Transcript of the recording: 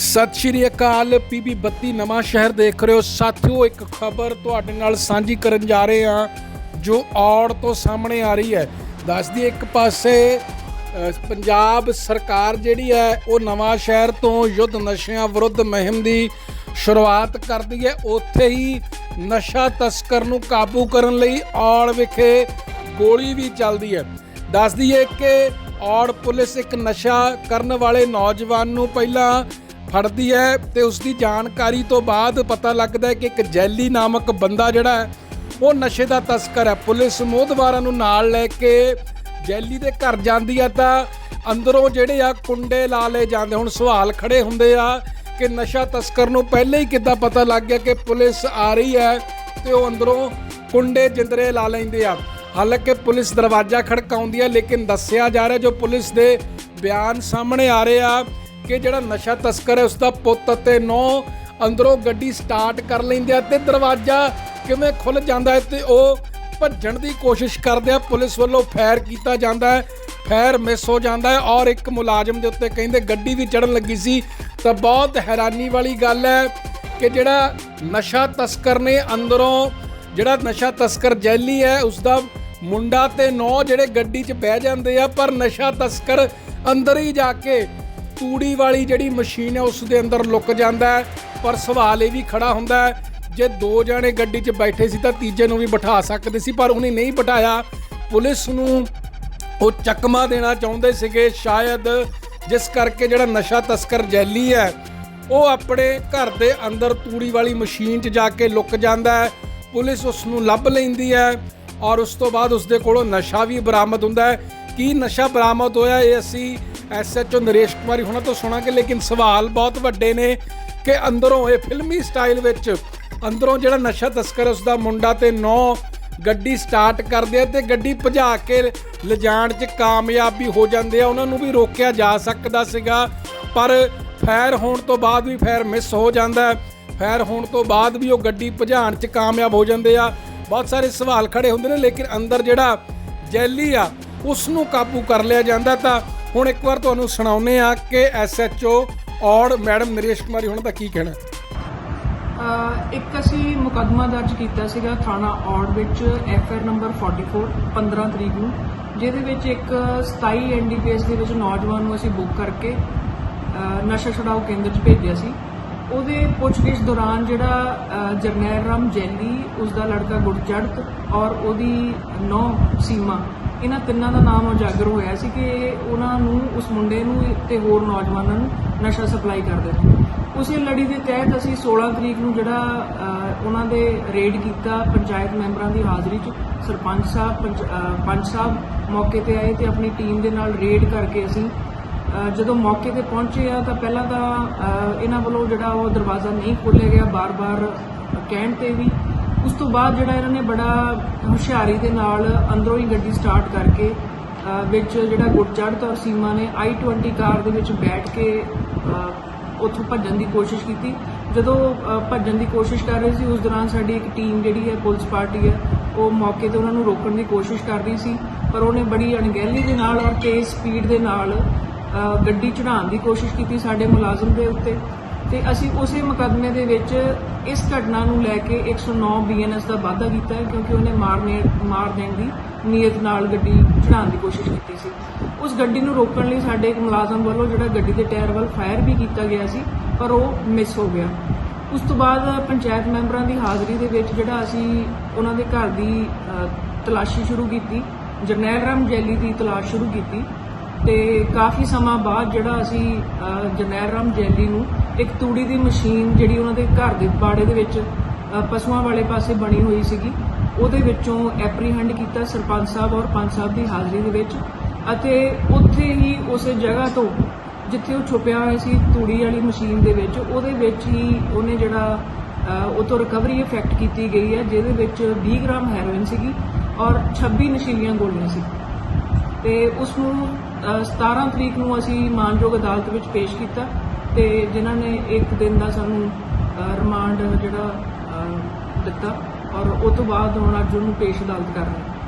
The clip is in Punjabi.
ਸਤਿ ਸ਼੍ਰੀ ਅਕਾਲ, ਪੀਬੀ 32 ਨਵਾਂ ਸ਼ਹਿਰ ਦੇਖ ਰਹੇ ਹੋ। ਸਾਥੀਓ, ਇੱਕ ਖਬਰ ਤੁਹਾਡੇ ਨਾਲ ਸਾਂਝੀ ਕਰਨ ਜਾ ਰਹੇ ਹਾਂ, ਜੋ ਔੜ ਤੋਂ ਸਾਹਮਣੇ ਆ ਰਹੀ ਹੈ। ਦੱਸਦੀ ਇੱਕ ਪਾਸੇ ਪੰਜਾਬ ਸਰਕਾਰ ਜਿਹੜੀ ਹੈ, ਉਹ ਨਵਾਂ ਸ਼ਹਿਰ ਤੋਂ ਯੁੱਧ ਨਸ਼ਿਆਂ ਵਿਰੁੱਧ ਮੁਹਿੰਮ ਦੀ ਸ਼ੁਰੂਆਤ ਕਰਦੀ ਹੈ। ਉੱਥੇ ਹੀ ਨਸ਼ਾ ਤਸਕਰ ਨੂੰ ਕਾਬੂ ਕਰਨ ਲਈ ਔੜ ਵਿਖੇ ਗੋਲੀ ਵੀ ਚੱਲਦੀ ਹੈ। ਦੱਸਦੀ ਹੈ ਕਿ ਔੜ ਪੁਲਿਸ ਇੱਕ ਨਸ਼ਾ ਕਰਨ ਵਾਲੇ ਨੌਜਵਾਨ ਨੂੰ ਪਹਿਲਾਂ ਫੜਦੀ ਹੈ ਤੇ ਉਸ ਦੀ ਜਾਣਕਾਰੀ ਤੋਂ ਬਾਅਦ ਪਤਾ ਲੱਗਦਾ ਹੈ ਕਿ ਇੱਕ ਜੈਲੀ ਨਾਮਕ ਬੰਦਾ ਜਿਹੜਾ ਹੈ, ਉਹ ਨਸ਼ੇ ਦਾ ਤਸਕਰ ਹੈ। ਪੁਲਿਸ ਮੋਹਦਵਾਰਾਂ ਨੂੰ ਨਾਲ ਲੈ ਕੇ ਜੈਲੀ ਦੇ ਘਰ ਜਾਂਦੀ ਆ ਤਾਂ ਅੰਦਰੋਂ ਜਿਹੜੇ ਆ ਕੁੰਡੇ ਲਾ ਲਏ ਜਾਂਦੇ ਹੁਣ ਸਵਾਲ ਖੜੇ ਹੁੰਦੇ ਆ ਕਿ ਨਸ਼ਾ ਤਸਕਰ ਨੂੰ ਪਹਿਲੇ ਹੀ ਕਿੱਦਾਂ ਪਤਾ ਲੱਗ ਗਿਆ ਕਿ ਪੁਲਿਸ ਆ ਰਹੀ ਹੈ ਤੇ ਉਹ ਅੰਦਰੋਂ ਕੁੰਡੇ ਜਿੰਦਰੇ ਲਾ ਲੈਂਦੇ ਆ। ਹਾਲਾਂਕਿ ਪੁਲਿਸ ਦਰਵਾਜ਼ਾ ਖੜਕਾਉਂਦੀ ਹੈ, ਲੇਕਿਨ ਦੱਸਿਆ ਜਾ ਰਿਹਾ ਜੋ ਪੁਲਿਸ ਦੇ ਬਿਆਨ ਸਾਹਮਣੇ ਆ ਰਹੇ ਆ ਕਿ ਜਿਹੜਾ ਨਸ਼ਾ ਤਸਕਰ ਹੈ ਉਸ ਦਾ ਪੁੱਤ ਅਤੇ ਨੌ ਅੰਦਰੋਂ ਗੱਡੀ ਸਟਾਰਟ ਕਰ ਲੈਂਦੇ ਆ ਤੇ ਦਰਵਾਜ਼ਾ ਕਿਵੇਂ ਖੁੱਲ ਜਾਂਦਾ ਹੈ ਤੇ ਉਹ ਭੱਜਣ ਦੀ ਕੋਸ਼ਿਸ਼ ਕਰਦੇ ਆ। ਪੁਲਿਸ ਵੱਲੋਂ ਫਾਇਰ ਕੀਤਾ ਜਾਂਦਾ ਹੈ, ਫਾਇਰ ਮਿਸ ਹੋ ਜਾਂਦਾ ਹੈ ਔਰ ਇੱਕ ਮੁਲਾਜ਼ਮ ਦੇ ਉੱਤੇ ਕਹਿੰਦੇ ਗੱਡੀ ਵੀ ਚੜਨ ਲੱਗੀ ਸੀ। ਤਾਂ ਬਹੁਤ ਹੈਰਾਨੀ ਵਾਲੀ ਗੱਲ ਹੈ ਕਿ ਜਿਹੜਾ ਨਸ਼ਾ ਤਸਕਰ ਨੇ ਅੰਦਰੋਂ ਜਿਹੜਾ ਨਸ਼ਾ ਤਸਕਰ ਜੈਲੀ ਹੈ ਉਸ ਦਾ ਮੁੰਡਾ ਤੇ ਨੌ ਜਿਹੜੇ ਗੱਡੀ 'ਚ ਬਹਿ ਜਾਂਦੇ ਆ, ਪਰ ਨਸ਼ਾ ਤਸਕਰ ਅੰਦਰ ਹੀ ਜਾ ਕੇ ਤੂੜੀ ਵਾਲੀ ਜਿਹੜੀ ਮਸ਼ੀਨ ਹੈ, ਉਸ ਦੇ ਅੰਦਰ ਲੁਕ ਜਾਂਦਾ ਹੈ, ਪਰ ਸਵਾਲ ਇਹ ਵੀ ਖੜਾ ਹੁੰਦਾ ਹੈ, ਜੇ ਦੋ ਜਣੇ ਗੱਡੀ 'ਚ ਬੈਠੇ ਸੀ ਤਾਂ ਤੀਜੇ ਨੂੰ ਵੀ ਬਿਠਾ ਸਕਦੇ ਸੀ, ਪਰ ਉਹਨੇ ਨਹੀਂ ਬਿਠਾਇਆ। ਪੁਲਿਸ ਨੂੰ ਉਹ ਚੱਕਮਾ ਦੇਣਾ ਚਾਹੁੰਦੇ ਸੀਗੇ, ਸ਼ਾਇਦ ਜਿਸ ਕਰਕੇ ਜਿਹੜਾ ਨਸ਼ਾ ਤਸਕਰ ਜੈਲੀ ਹੈ, ਉਹ ਆਪਣੇ ਘਰ ਦੇ ਅੰਦਰ ਤੂੜੀ ਵਾਲੀ ਮਸ਼ੀਨ 'ਚ ਜਾ ਕੇ ਲੁਕ ਜਾਂਦਾ ਹੈ। ਪੁਲਿਸ ਉਸ ਨੂੰ ਲੱਭ ਲੈਂਦੀ ਹੈ ਔਰ ਉਸ ਤੋਂ ਬਾਅਦ ਉਸ ਦੇ ਕੋਲੋਂ ਨਸ਼ਾ ਵੀ ਬਰਾਮਦ ਹੁੰਦਾ ਹੈ। ਕੀ ਨਸ਼ਾ ਬਰਾਮਦ ਹੋਇਆ ਇਹ ਅਸੀਂ ਐਸਐਚਓ ਨਰੇਸ਼ ਕੁਮਾਰੀ ਹੁਣਾਂ ਤੋਂ ਸੁਣਾਂਗੇ ਲੇਕਿਨ ਸਵਾਲ ਬਹੁਤ ਵੱਡੇ ਨੇ ਕਿ ਅੰਦਰੋਂ ਇਹ ਫਿਲਮੀ ਸਟਾਈਲ ਵਿੱਚ ਅੰਦਰੋਂ ਜਿਹੜਾ ਨਸ਼ਾ ਤਸਕਰ ਹੈ, ਉਸ ਦਾ ਮੁੰਡਾ ਤੇ ਨੌ ਗੱਡੀ ਸਟਾਰਟ ਕਰਦੇ ਆ ਤੇ ਗੱਡੀ ਭਜਾ ਕੇ ਲਿਜਾਣ 'ਚ ਕਾਮਯਾਬ ਵੀ ਹੋ ਜਾਂਦੇ ਆ ਉਹਨਾਂ ਨੂੰ ਵੀ ਰੋਕਿਆ ਜਾ ਸਕਦਾ ਸੀਗਾ ਪਰ ਫਾਇਰ ਹੋਣ ਤੋਂ ਬਾਅਦ ਵੀ ਫਾਇਰ ਮਿਸ ਹੋ ਜਾਂਦਾ ਹੈ। ਫਾਇਰ ਹੋਣ ਤੋਂ ਬਾਅਦ ਵੀ ਉਹ ਗੱਡੀ ਭਜਾਣ 'ਚ ਕਾਮਯਾਬ ਹੋ ਜਾਂਦੇ ਆ। ਬਹੁਤ ਸਾਰੇ ਸਵਾਲ ਖੜੇ ਹੁੰਦੇ ਨੇ ਲੇਕਿਨ ਅੰਦਰ ਜਿਹੜਾ ਜੈਲੀ ਆ ਉਸ ਨੂੰ ਕਾਬੂ ਕਰ ਲਿਆ ਜਾਂਦਾ ਤਾਂ ਹੁਣ ਇੱਕ ਵਾਰ ਤੁਹਾਨੂੰ ਸੁਣਾਉਨੇ ਆ ਕਿ ਐਸਐਚਓ ਔਰ ਮੈਡਮ ਨਰੇਸ਼ ਕੁਮਾਰੀ ਹੁਣ ਦਾ ਕੀ ਕਹਿਣਾ ਇੱਕ ਅਸੀਂ ਮੁਕੱਦਮਾ ਦਰਜ ਕੀਤਾ ਸੀਗਾ ਥਾਣਾ ਔੜ ਵਿੱਚ ਐਫਆਰ ਨੰਬਰ 44 15 ਤਰੀਕ ਨੂੰ, ਜਿਹਦੇ ਵਿੱਚ ਇੱਕ 27 ਐਨਡੀਪੀਐਸ ਦੇ ਵਿੱਚ ਨੌਜਵਾਨ ਨੂੰ ਅਸੀਂ ਬੁੱਕ ਕਰਕੇ ਨਸ਼ਾ ਛੁਡਾਓ ਕੇਂਦਰ 'ਚ ਭੇਜਿਆ ਸੀ। ਉਹਦੇ ਪੁੱਛਗਿੱਛ ਦੌਰਾਨ ਜਿਹੜਾ ਜਰਨੈਲ ਰਾਮ ਜੈਲੀ ਉਸ ਦਾ ਲੜਕਾ ਗੁਰਚੜਤ ਔਰ ਉਹਦੀ ਨੌ ਸੀਮਾ ਇਹਨਾਂ ਤਿੰਨਾਂ ਦਾ ਨਾਮ ਉਜਾਗਰ ਹੋਇਆ ਸੀ ਕਿ ਉਹਨਾਂ ਨੂੰ, ਉਸ ਮੁੰਡੇ ਨੂੰ ਤੇ ਹੋਰ ਨੌਜਵਾਨਾਂ ਨੂੰ ਨਸ਼ਾ ਸਪਲਾਈ ਕਰਦੇ ਨੇ ਉਸੇ ਲੜੀ ਦੇ ਤਹਿਤ ਅਸੀਂ 16 ਤਰੀਕ ਨੂੰ ਜਿਹੜਾ ਉਹਨਾਂ ਦੇ ਰੇਡ ਕੀਤਾ, ਪੰਚਾਇਤ ਮੈਂਬਰਾਂ ਦੀ ਹਾਜ਼ਰੀ 'ਚ ਸਰਪੰਚ ਸਾਹਿਬ, ਪੰਚ- ਪੰਚ ਸਾਹਿਬ ਮੌਕੇ ਤੇ ਆਏ ਤੇ ਆਪਣੀ ਟੀਮ ਦੇ ਨਾਲ ਰੇਡ ਕਰਕੇ ਅਸੀਂ ਜਦੋਂ ਮੌਕੇ ਤੇ ਪਹੁੰਚੇ ਆ ਤਾਂ ਪਹਿਲਾਂ ਤਾਂ ਇਹਨਾਂ ਵੱਲੋਂ ਜਿਹੜਾ ਉਹ ਦਰਵਾਜ਼ਾ ਨਹੀਂ ਖੋਲ੍ਹਿਆ ਗਿਆ, ਬਾਰ-ਬਾਰ ਕਹਿਣ ਤੇ ਵੀ ਉਸ ਤੋਂ ਬਾਅਦ ਜਿਹੜਾ ਇਹਨਾਂ ਨੇ ਬੜਾ ਹੁਸ਼ਿਆਰੀ ਦੇ ਨਾਲ ਅੰਦਰੋਂ ਹੀ ਗੱਡੀ ਸਟਾਰਟ ਕਰਕੇ ਵਿੱਚ ਜਿਹੜਾ ਗੁਰਚੜ੍ਹ ਤੌਰ ਸੀਮਾ ਨੇ i20 ਕਾਰ ਦੇ ਵਿੱਚ ਬੈਠ ਕੇ ਉੱਥੋਂ ਭੱਜਣ ਦੀ ਕੋਸ਼ਿਸ਼ ਕੀਤੀ। ਜਦੋਂ ਭੱਜਣ ਦੀ ਕੋਸ਼ਿਸ਼ ਕਰ ਰਹੇ ਸੀ, ਉਸ ਦੌਰਾਨ ਸਾਡੀ ਇੱਕ ਟੀਮ ਜਿਹੜੀ ਹੈ, ਪੁਲਿਸ ਪਾਰਟੀ ਹੈ, ਉਹ ਮੌਕੇ ਤੇ ਉਹਨਾਂ ਨੂੰ ਰੋਕਣ ਦੀ ਕੋਸ਼ਿਸ਼ ਕਰ ਰਹੀ ਸੀ। ਪਰ ਉਹਨੇ ਬੜੀ ਅਣਗਹਿਲੀ ਦੇ ਨਾਲ ਔਰ ਤੇਜ਼ ਸਪੀਡ ਦੇ ਨਾਲ ਗੱਡੀ ਚੜਾਉਣ ਦੀ ਕੋਸ਼ਿਸ਼ ਕੀਤੀ ਸਾਡੇ ਮੁਲਾਜ਼ਮ ਦੇ ਉੱਤੇ। ਤੇ ਅਸੀਂ ਉਸੇ ਮੁਕੱਦਮੇ ਦੇ ਵਿੱਚ ਇਸ ਘਟਨਾ ਨੂੰ ਲੈ ਕੇ 109 ਬੀਐਨਐਸ ਦਾ ਵਾਅਦਾ ਕੀਤਾ ਹੈ, ਕਿਉਂਕਿ ਉਹਨੇ ਮਾਰਨੇ, ਮਾਰ ਦੇਣ ਦੀ ਨੀਅਤ ਨਾਲ ਗੱਡੀ ਚੜਾਉਣ ਦੀ ਕੋਸ਼ਿਸ਼ ਕੀਤੀ ਸੀ। ਉਸ ਗੱਡੀ ਨੂੰ ਰੋਕਣ ਲਈ ਸਾਡੇ ਇੱਕ ਮੁਲਾਜ਼ਮ ਵੱਲੋਂ ਜਿਹੜਾ ਗੱਡੀ ਦੇ ਟਾਇਰ ਵੱਲ ਫਾਇਰ ਵੀ ਕੀਤਾ ਗਿਆ ਸੀ, ਪਰ ਉਹ ਮਿਸ ਹੋ ਗਿਆ। ਉਸ ਤੋਂ ਬਾਅਦ ਪੰਚਾਇਤ ਮੈਂਬਰਾਂ ਦੀ ਹਾਜ਼ਰੀ ਦੇ ਵਿੱਚ ਜਿਹੜਾ ਅਸੀਂ ਉਹਨਾਂ ਦੇ ਘਰ ਦੀ ਤਲਾਸ਼ੀ ਸ਼ੁਰੂ ਕੀਤੀ, ਜਰਨੈਲ ਰਾਮ ਜੈਲੀ ਦੀ ਤਲਾਸ਼ ਸ਼ੁਰੂ ਕੀਤੀ ਤੇ ਕਾਫੀ ਸਮਾਂ ਬਾਅਦ ਜਿਹੜਾ ਅਸੀਂ ਜਰਨੈਲ ਰਾਮ ਜੈਲੀ ਨੂੰ ਇੱਕ ਤੂੜੀ ਦੀ ਮਸ਼ੀਨ ਜਿਹੜੀ ਉਹਨਾਂ ਦੇ ਘਰ ਦੇ ਬਾੜੇ ਦੇ ਵਿੱਚ ਪਸ਼ੂਆਂ ਵਾਲੇ ਪਾਸੇ ਬਣੀ ਹੋਈ ਸੀਗੀ। ਉਹਦੇ ਵਿੱਚੋਂ ਐਪਰੀਹੈਂਡ ਕੀਤਾ ਸਰਪੰਚ ਸਾਹਿਬ ਔਰ ਪੰਚ ਸਾਹਿਬ ਦੀ ਹਾਜ਼ਰੀ ਦੇ ਵਿੱਚ। ਅਤੇ ਉੱਥੇ ਹੀ ਉਸੇ ਜਗ੍ਹਾ ਤੋਂ ਜਿੱਥੇ ਉਹ ਛੁਪਿਆ ਹੋਇਆ ਸੀ ਤੂੜੀ ਵਾਲੀ ਮਸ਼ੀਨ ਦੇ ਵਿੱਚ ਉਹਦੇ ਵਿੱਚ ਹੀ ਉਹਨੇ ਜਿਹੜਾ ਉਹ ਤੋਂ ਰਿਕਵਰੀ ਇਫੈਕਟ ਕੀਤੀ ਗਈ ਹੈ ਜਿਹਦੇ ਵਿੱਚ 20 ਗ੍ਰਾਮ ਹੈਰੋਇਨ ਸੀਗੀ ਔਰ 26 ਨਸ਼ੀਲੀਆਂ ਗੋਲੀਆਂ ਸੀ। ਤੇ ਉਸ ਨੂੰ ਅ, 17 ਤਰੀਕ ਨੂੰ ਅਸੀਂ ਮਾਨਯੋਗ ਅਦਾਲਤ ਵਿੱਚ ਪੇਸ਼ ਕੀਤਾ। ਤੇ ਜਿਨ੍ਹਾਂ ਨੇ ਇੱਕ ਦਿਨ ਦਾ ਸਾਨੂੰ ਰਿਮਾਂਡ ਜਿਹੜਾ ਦਿੱਤਾ ਔਰ ਉਸ ਤੋਂ ਬਾਅਦ ਹੁਣ ਅੱਜ ਉਹਨੂੰ ਪੇਸ਼ ਅਦਾਲਤ ਕਰ ਰਹੇ